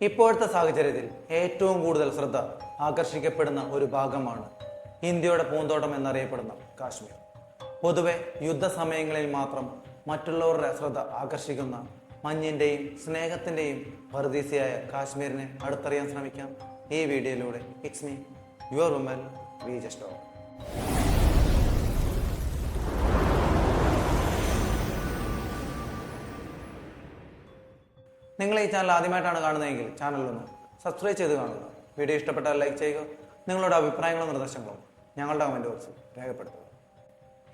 ഇപ്പോഴത്തെ സാഹചര്യത്തിൽ ഏറ്റവും കൂടുതൽ ശ്രദ്ധ ആകർഷിക്കപ്പെടുന്ന ഒരു ഭാഗമാണ് ഇന്ത്യയുടെ പൂന്തോട്ടം എന്നറിയപ്പെടുന്ന കാശ്മീർ. പൊതുവെ യുദ്ധസമയങ്ങളിൽ മാത്രം മറ്റുള്ളവരുടെ ശ്രദ്ധ ആകർഷിക്കുന്ന മഞ്ഞിന്റെയും സ്നേഹത്തിന്റെയും പറുദീസയായ കാശ്മീരിനെ അടുത്തറിയാൻ ശ്രമിക്കാം ഈ വീഡിയോയിലൂടെ. ഇറ്റ്സ് മീ യുവർ വുമൻ വി ജസ്റ്റോ നിങ്ങൾ ഈ ചാനൽ ആദ്യമായിട്ടാണ് കാണുന്നതെങ്കിൽ ചാനലൊന്ന് സബ്സ്ക്രൈബ് ചെയ്ത് കാണുക. വീഡിയോ ഇഷ്ടപ്പെട്ടാൽ ലൈക്ക് ചെയ്യുക. നിങ്ങളുടെ അഭിപ്രായങ്ങളും നിർദ്ദേശങ്ങളും ഞങ്ങളുടെ കമന്റ് ബോക്സിൽ രേഖപ്പെടുത്തുക.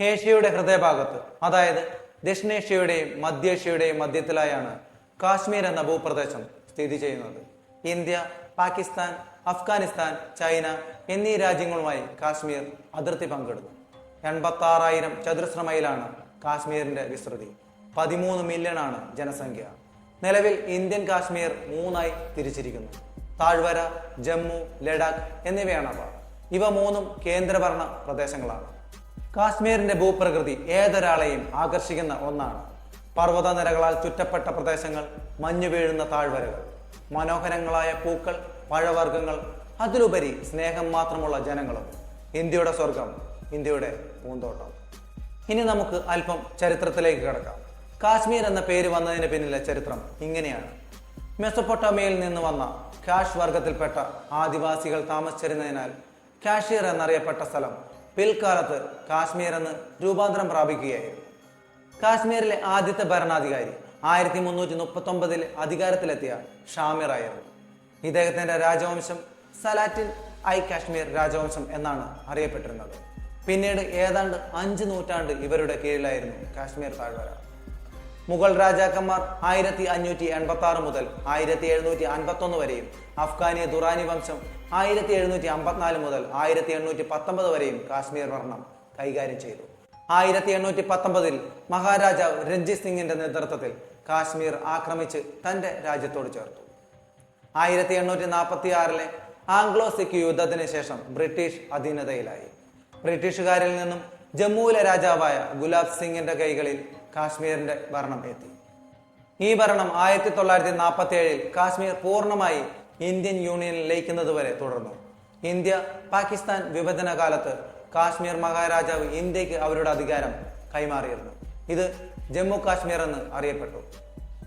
ഏഷ്യയുടെ ഹൃദയഭാഗത്ത് അതായത് ദക്ഷിണേഷ്യയുടെയും മധ്യേഷ്യയുടെയും മധ്യത്തിലായാണ് കാശ്മീർ എന്ന ഭൂപ്രദേശം സ്ഥിതി ചെയ്യുന്നത്. ഇന്ത്യ പാകിസ്ഥാൻ അഫ്ഗാനിസ്ഥാൻ ചൈന എന്നീ രാജ്യങ്ങളുമായി കാശ്മീർ അതിർത്തി പങ്കിടുന്നു. എൺപത്തി ആറായിരം ചതുരശ്ര മൈലാണ് കാശ്മീരിന്റെ വിസ്തൃതി. പതിമൂന്ന് മില്യണാണ് ജനസംഖ്യ. നിലവിൽ ഇന്ത്യൻ കാശ്മീർ മൂന്നായി തിരിച്ചിരിക്കുന്നു. താഴ്വര ജമ്മു ലഡാക്ക് എന്നിവയാണവ ഇവ മൂന്നും കേന്ദ്രഭരണ പ്രദേശങ്ങളാണ്. കാശ്മീരിന്റെ ഭൂപ്രകൃതി ഏതൊരാളെയും ആകർഷിക്കുന്ന ഒന്നാണ്. പർവത നിരകളാൽ ചുറ്റപ്പെട്ട പ്രദേശങ്ങൾ മഞ്ഞു വീഴുന്ന താഴ്വരകൾ മനോഹരങ്ങളായ പൂക്കൾ പഴവർഗങ്ങൾ അതിലുപരി സ്നേഹം മാത്രമുള്ള ജനങ്ങളും. ഇന്ത്യയുടെ സ്വർഗം ഇന്ത്യയുടെ പൂന്തോട്ടം. ഇനി നമുക്ക് അല്പം ചരിത്രത്തിലേക്ക് കിടക്കാം. കാശ്മീർ എന്ന പേര് വന്നതിന് പിന്നിലെ ചരിത്രം ഇങ്ങനെയാണ്. മെസ്സപ്പൊട്ടോമയിൽ നിന്ന് വന്ന കാഷ് വർഗത്തിൽപ്പെട്ട ആദിവാസികൾ താമസിച്ചിരുന്നതിനാൽ കാഷീർ എന്നറിയപ്പെട്ട സ്ഥലം പിൽക്കാലത്ത് കാശ്മീർ എന്ന് രൂപാന്തരം പ്രാപിക്കുകയായിരുന്നു. കാശ്മീരിലെ ആദ്യത്തെ ഭരണാധികാരി ആയിരത്തി മുന്നൂറ്റി മുപ്പത്തി ഒമ്പതിൽ അധികാരത്തിലെത്തിയ ഷാമിർ ആയിരുന്നു. ഇദ്ദേഹത്തിന്റെ രാജവംശം സലാറ്റിൻ ഐ കാശ്മീർ രാജവംശം എന്നാണ് അറിയപ്പെട്ടിരുന്നത്. പിന്നീട് ഏതാണ്ട് അഞ്ച് നൂറ്റാണ്ട് ഇവരുടെ കീഴിലായിരുന്നു കാശ്മീർ താഴ്വര. മുഗൾ രാജാക്കന്മാർ ആയിരത്തി അഞ്ഞൂറ്റി എൺപത്തി ആറ് മുതൽ ആയിരത്തി എഴുന്നൂറ്റി അൻപത്തി ഒന്ന് വരെയും അഫ്ഗാനി ദുറാനി വംശം ആയിരത്തി എഴുന്നൂറ്റി അമ്പത്തിനാല് മുതൽ ആയിരത്തി എണ്ണൂറ്റി പത്തൊമ്പത് വരെയും കാശ്മീർ ഭരണം കൈകാര്യം ചെയ്തു. ആയിരത്തി എണ്ണൂറ്റി പത്തൊമ്പതിൽ മഹാരാജാവ് രഞ്ജിത് സിംഗിന്റെ നേതൃത്വത്തിൽ കാശ്മീർ ആക്രമിച്ച് തന്റെ രാജ്യത്തോട് ചേർത്തു. ആയിരത്തി എണ്ണൂറ്റി നാൽപ്പത്തി ആറിലെ ആംഗ്ലോ സിഖ് യുദ്ധത്തിന് ശേഷം ബ്രിട്ടീഷ് അധീനതയിലായി. ബ്രിട്ടീഷുകാരിൽ നിന്നും ജമ്മുവിലെ രാജാവായ ഗുലാബ് സിംഗിന്റെ കൈകളിൽ കാശ്മീരിന്റെ ഭരണം എത്തി. ഈ ഭരണം ആയിരത്തി തൊള്ളായിരത്തി നാൽപ്പത്തി ഏഴിൽ കാശ്മീർ പൂർണമായി ഇന്ത്യൻ യൂണിയനിൽ ലയിക്കുന്നതുവരെ തുടർന്നു. ഇന്ത്യ പാകിസ്ഥാൻ വിഭജന കാലത്ത് കാശ്മീർ മഹാരാജാവ് ഇന്ത്യയ്ക്ക് അവരുടെ അധികാരം കൈമാറിയിരുന്നു. ഇത് ജമ്മു കാശ്മീർ എന്ന് അറിയപ്പെട്ടു.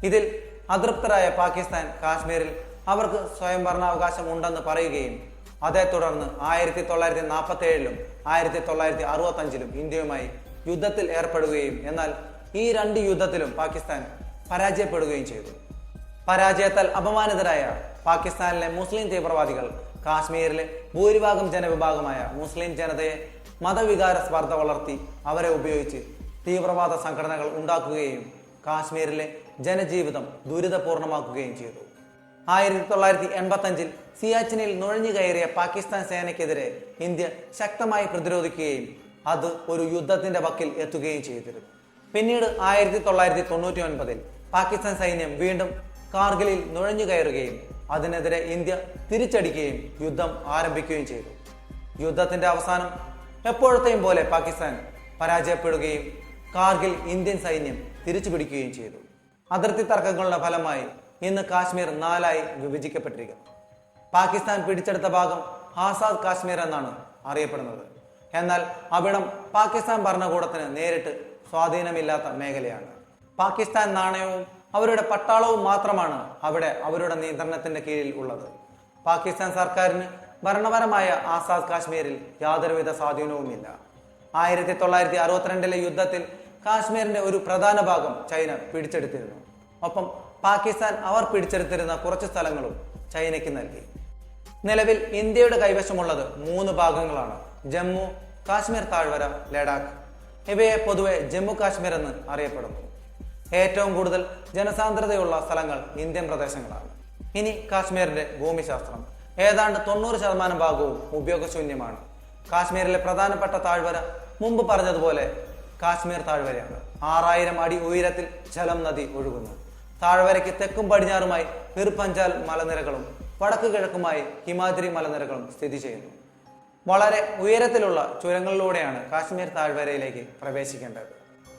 ഇതിൽ അതൃപ്തരായ പാകിസ്ഥാൻ കാശ്മീരിൽ അവർക്ക് സ്വയം ഭരണാവകാശം ഉണ്ടെന്ന് പറയുകയും അതേ തുടർന്ന് ആയിരത്തി തൊള്ളായിരത്തി നാൽപ്പത്തി ഏഴിലും ആയിരത്തി തൊള്ളായിരത്തി അറുപത്തഞ്ചിലും ഇന്ത്യയുമായി യുദ്ധത്തിൽ ഏർപ്പെടുകയും എന്നാൽ ഈ രണ്ട് യുദ്ധത്തിലും പാകിസ്ഥാൻ പരാജയപ്പെടുകയും ചെയ്തു. പരാജയത്താൽ അപമാനിതരായ പാകിസ്ഥാനിലെ മുസ്ലിം തീവ്രവാദികൾ കാശ്മീരിലെ ഭൂരിഭാഗം ജനവിഭാഗമായ മുസ്ലിം ജനതയെ മതവികാര സ്പർദ്ധ വളർത്തി അവരെ ഉപയോഗിച്ച് തീവ്രവാദ സംഘടനകൾ ഉണ്ടാക്കുകയും കാശ്മീരിലെ ജനജീവിതം ദുരിതപൂർണമാക്കുകയും ചെയ്തു. ആയിരത്തി തൊള്ളായിരത്തി എൺപത്തി അഞ്ചിൽ സിയാച്ചിനിൽ നുഴഞ്ഞു കയറിയ പാകിസ്ഥാൻ സേനയ്ക്കെതിരെ ഇന്ത്യ ശക്തമായി പ്രതിരോധിക്കുകയും അത് ഒരു യുദ്ധത്തിന്റെ വക്കിൽ എത്തുകയും ചെയ്തിരുന്നു. പിന്നീട് ആയിരത്തി തൊള്ളായിരത്തി തൊണ്ണൂറ്റി ഒൻപതിൽ പാകിസ്ഥാൻ സൈന്യം വീണ്ടും കാർഗിലിൽ നുഴഞ്ഞു കയറുകയും അതിനെതിരെ ഇന്ത്യ തിരിച്ചടിക്കുകയും യുദ്ധം ആരംഭിക്കുകയും ചെയ്തു. യുദ്ധത്തിന്റെ അവസാനം എപ്പോഴത്തെയും പോലെ പാകിസ്ഥാൻ പരാജയപ്പെടുകയും കാർഗിൽ ഇന്ത്യൻ സൈന്യം തിരിച്ചു പിടിക്കുകയും ചെയ്തു. അതിർത്തി തർക്കങ്ങളുടെ ഫലമായി ഇന്ന് കാശ്മീർ നാലായി വിഭജിക്കപ്പെട്ടിരിക്കുന്നു. പാകിസ്ഥാൻ പിടിച്ചെടുത്ത ഭാഗം ആസാദ് കാശ്മീർ എന്നാണ് അറിയപ്പെടുന്നത്. എന്നാൽ അവിടം പാകിസ്ഥാൻ ഭരണകൂടത്തിന് നേരിട്ട് സ്വാധീനമില്ലാത്ത മേഖലയാണ്. പാകിസ്ഥാൻ നാണയവും അവരുടെ പട്ടാളവും മാത്രമാണ് അവിടെ അവരുടെ നിയന്ത്രണത്തിന്റെ കീഴിൽ ഉള്ളത്. പാകിസ്ഥാൻ സർക്കാരിന് ഭരണപരമായ ആസാദ് കാശ്മീരിൽ യാതൊരുവിധ സ്വാധീനവുമില്ല. ആയിരത്തി തൊള്ളായിരത്തി അറുപത്തിരണ്ടിലെ യുദ്ധത്തിൽ കാശ്മീരിന്റെ ഒരു പ്രധാന ഭാഗം ചൈന പിടിച്ചെടുത്തിരുന്നു. ഒപ്പം പാകിസ്ഥാൻ അവർ പിടിച്ചെടുത്തിരുന്ന കുറച്ച് സ്ഥലങ്ങളും ചൈനയ്ക്ക് നൽകി. നിലവിൽ ഇന്ത്യയുടെ കൈവശമുള്ളത് മൂന്ന് ഭാഗങ്ങളാണ്. ജമ്മു കാശ്മീർ താഴ്വര ലഡാക്ക്. ഇവയെ പൊതുവെ ജമ്മു കാശ്മീർ എന്ന് അറിയപ്പെടുന്നു. ഏറ്റവും കൂടുതൽ ജനസാന്ദ്രതയുള്ള സ്ഥലങ്ങൾ ഇന്ത്യൻ പ്രദേശങ്ങളാണ്. ഇനി കാശ്മീരിന്റെ ഭൂമിശാസ്ത്രം. ഏതാണ്ട് തൊണ്ണൂറ് ശതമാനം ഭാഗവും ഉപയോഗശൂന്യമാണ്. കാശ്മീരിലെ പ്രധാനപ്പെട്ട താഴ്വര മുമ്പ് പറഞ്ഞതുപോലെ കാശ്മീർ താഴ്വരയാണ്. ആറായിരം അടി ഉയരത്തിൽ ജലം നദി ഒഴുകുന്നു. താഴ്വരയ്ക്ക് തെക്കും പടിഞ്ഞാറുമായി പിർപഞ്ചാൽ മലനിരകളും വടക്ക് കിഴക്കുമായി ഹിമാദ്രി മലനിരകളും സ്ഥിതി ചെയ്യുന്നു. വളരെ ഉയരത്തിലുള്ള ചുരങ്ങളിലൂടെയാണ് കാശ്മീർ താഴ്വരയിലേക്ക് പ്രവേശിക്കേണ്ടത്.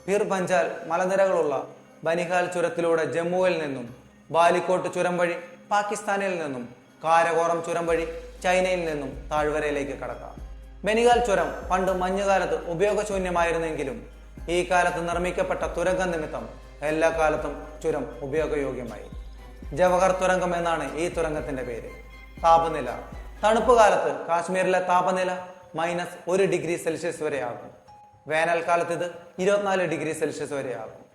പീർ പഞ്ചാൽ മലനിരകളുള്ള ബനിഹാൽ ചുരത്തിലൂടെ ജമ്മുവിൽ നിന്നും ബാലിക്കോട്ട് ചുരം വഴി പാകിസ്ഥാനിൽ നിന്നും കാരകോറം ചുരം വഴി ചൈനയിൽ നിന്നും താഴ്വരയിലേക്ക് കടക്കാം. ബനിഹാൽ ചുരം പണ്ട് മഞ്ഞുകാലത്ത് ഉപയോഗശൂന്യമായിരുന്നെങ്കിലും ഈ കാലത്ത് നിർമ്മിക്കപ്പെട്ട തുരങ്ക നിമിത്തം എല്ലാ കാലത്തും ചുരം ഉപയോഗയോഗ്യമായി. ജവഹർ തുരങ്കം എന്നാണ് ഈ തുരങ്കത്തിന്റെ പേര്. താപനില തണുപ്പ് കാലത്ത് കാശ്മീരിലെ താപനില മൈനസ് ഒരു ഡിഗ്രി സെൽഷ്യസ് വരെയാകും. വേനൽക്കാലത്ത് ഇത് ഇരുപത്തിനാല് ഡിഗ്രി സെൽഷ്യസ് വരെയാകും.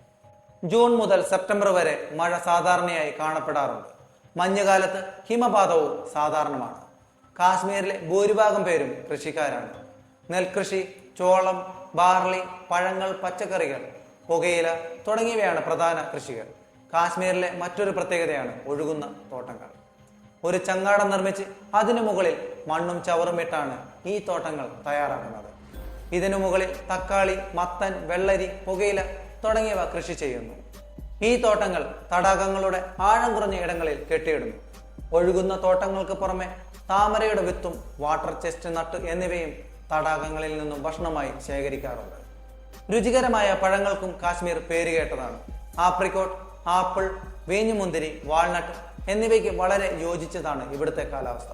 ജൂൺ മുതൽ സെപ്റ്റംബർ വരെ മഴ സാധാരണയായി കാണപ്പെടാറുണ്ട്. മഞ്ഞുകാലത്ത് ഹിമപാതവും സാധാരണമാണ്. കാശ്മീരിലെ ഭൂരിഭാഗം പേരും കൃഷിക്കാരാണ്. നെൽകൃഷി ചോളം ബാർലി പഴങ്ങൾ പച്ചക്കറികൾ പുകയില തുടങ്ങിയവയാണ് പ്രധാന കൃഷികൾ. കാശ്മീരിലെ മറ്റൊരു പ്രത്യേകതയാണ് ഒഴുകുന്ന തോട്ടങ്ങൾ. ഒരു ചങ്ങാടം നിർമ്മിച്ച് അതിനു മുകളിൽ മണ്ണും ചവറും ഇട്ടാണ് ഈ തോട്ടങ്ങൾ തയ്യാറാക്കുന്നത്. ഇതിനു മുകളിൽ തക്കാളി മത്തൻ വെള്ളരി പുകയില തുടങ്ങിയവ കൃഷി ചെയ്യുന്നു. ഈ തോട്ടങ്ങൾ തടാകങ്ങളുടെ ആഴം കുറഞ്ഞ ഇടങ്ങളിൽ കെട്ടിയിടുന്നു. ഒഴുകുന്ന തോട്ടങ്ങൾക്ക് പുറമെ താമരയുടെ വിത്തും വാട്ടർ ചെസ്റ്റ് നട്ട് എന്നിവയും തടാകങ്ങളിൽ നിന്നും ഭക്ഷണമായി ശേഖരിക്കാറുണ്ട്. രുചികരമായ പഴങ്ങൾക്കും കാശ്മീർ പേരുകേട്ടതാണ്. ആപ്രിക്കോട്ട് ആപ്പിൾ വേഞ്ഞുമുന്തിരി വാൾനട്ട് എന്നിവയ്ക്ക് വളരെ യോജിച്ചതാണ് ഇവിടുത്തെ കാലാവസ്ഥ.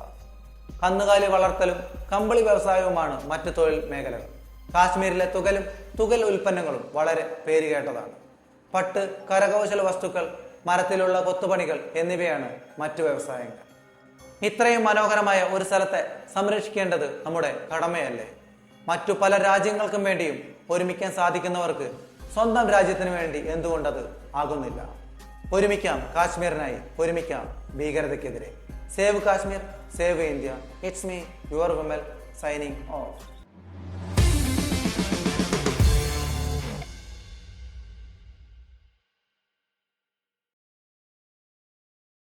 കന്നുകാലി വളർത്തലും കമ്പിളി വ്യവസായവുമാണ് മറ്റു തൊഴിൽ മേഖലകൾ. കാശ്മീരിലെ തുകലും തുകൽ ഉൽപ്പന്നങ്ങളും വളരെ പേരുകേട്ടതാണ്. പട്ട് കരകൗശല വസ്തുക്കൾ മരത്തിലുള്ള കൊത്തുപണികൾ എന്നിവയാണ് മറ്റു വ്യവസായങ്ങൾ. ഇത്രയും മനോഹരമായ ഒരു സ്ഥലത്തെ സംരക്ഷിക്കേണ്ടത് നമ്മുടെ കടമയല്ലേ? മറ്റു പല രാജ്യങ്ങൾക്കും വേണ്ടിയും ഒരുമിക്കാൻ സാധിക്കുന്നവർക്ക് സ്വന്തം രാജ്യത്തിന് വേണ്ടി എന്തുകൊണ്ടത് ആകുന്നില്ല? ഒരുമിക്കാം കാശ്മീരിനായി ഒരുമിക്കാം ഭീകരതയ്ക്കെതിരെ. Save Kashmir save India. It's me your Vimal signing off